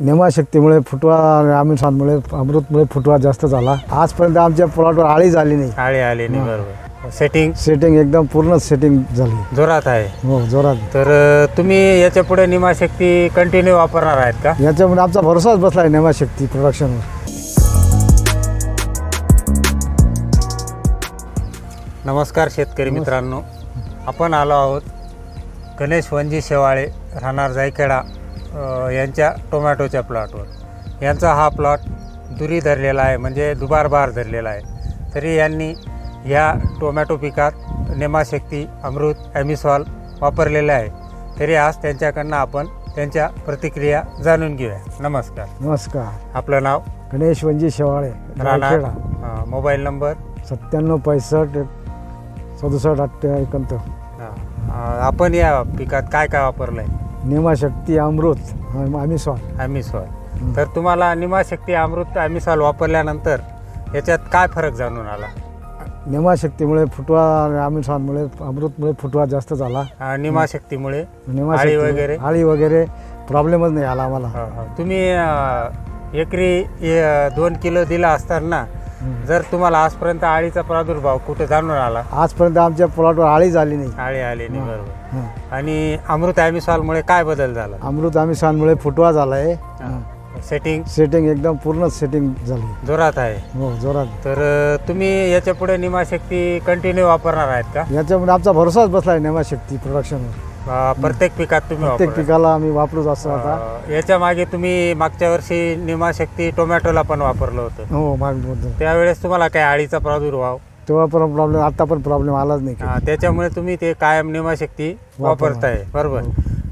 नेमाशक्तीमुळे फुटवा आणि आमिषांमुळे अमृतमुळे फुटवा जास्त झाला. आजपर्यंत आमच्या प्लॉटवर आळी झाली नाही. आळे आले नाही बरोबर. सेटिंग सेटिंग एकदम पूर्ण सेटिंग झाली. जोरात आहे. हो जोरात. तर अ, तुम्ही याच्यापुढे निमाशक्ती कंटिन्यू वापरणार आहेत का? याच्यामुळे आमचा भरोसाच बसला आहे नेमाशक्ती प्रोडक्शनवर नमस्कार शेतकरी मित्रांनो. आपण आलो आहोत गणेश वंजी शेवाळे राहणार जायखेडा. यांच्या टोमॅटोच्या प्लॉटवर. यांचा हा प्लॉट दुरी धरलेला आहे म्हणजे दुबार बार धरलेला आहे. तरी यांनी ह्या टोमॅटो पिकात नेमाशक्ती अमृत ॲमिसॉल वापरलेलं आहे. तरी आज त्यांच्याकडनं आपण त्यांच्या प्रतिक्रिया जाणून घेऊया. नमस्कार. नमस्कार. आपलं नाव? गणेश वंजी शेवाळे अ, मोबाईल नंबर? सत्त्याण्णव पैसष्ट सदुसष्ट अठ्ठ्या एकाहत्तर. अ, आपण या पिकात काय काय वापरलं आहे नेमाशक्ती अमृत आमिषवाल ॲमिसॉल तर तुम्हाला निमाशक्ती अमृत ॲमिसॉल वापरल्यानंतर याच्यात काय फरक जाणून आला? नेमाशक्तीमुळे फुटवा आणि आमिषांमुळे अमृतमुळे फुटवा जास्त झाला. अ, निमाशक्तीमुळे? नेमाशक्ती वगैरे? आळी वगैरे प्रॉब्लेमच नाही आला आम्हाला. तुम्ही अ, एकरी दोन किलो दिला असताना. जर तुम्हाला आजपर्यंत आळीचा प्रादुर्भाव कुठे जाणून आला? आजपर्यंत आमच्या प्लॉटवर आळी झाली नाही. आळी आली नाही बरोबर. हं. आणि अमृत ॲमिसॉलमुळे काय बदल झाला? अमृत आमिषांमुळे फुटवा झाला आहे सेटिंग सेटिंग एकदम पूर्ण सेटिंग झाली. जोरात आहे. हो जोरात. तर अ, तुम्ही याच्यापुढे निमाशक्ती कंटिन्यू वापरणार आहेत का? याच्यामुळे आमचा भरोसाच बसला आहे नेमाशक्ती प्रोडक्शनवर अ, प्रत्येक पिकात तुम्ही प्रत्येक. पिकाला आम्ही वापरूच असं आता. अ, याच्या मागे तुम्ही मागच्या वर्षी निमाशक्ती टोमॅटोला पण वापरलं होतं. हो मागबद्दल त्यावेळेस तुम्हाला काय आळीचा प्रादुर्भाव? तेव्हा पण प्रॉब्लेम आता पण प्रॉब्लेम आलाच नाही अ, त्याच्यामुळे तुम्ही ते कायम निमाशक्ती. वापरताय बरोबर.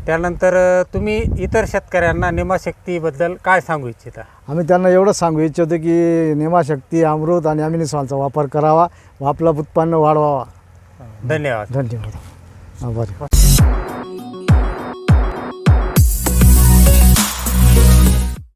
त्यानंतर अ, तुम्ही इतर शेतकऱ्यांना निमाशक्तीबद्दल काय सांगू इच्छिता? आम्ही त्यांना एवढंच सांगू इच्छितो की नेमाशक्ती अमृत आणि अमिनिसॉलचा वापर करावा व आपलं उत्पन्न वाढवावा. धन्यवाद. धन्यवाद. Agora.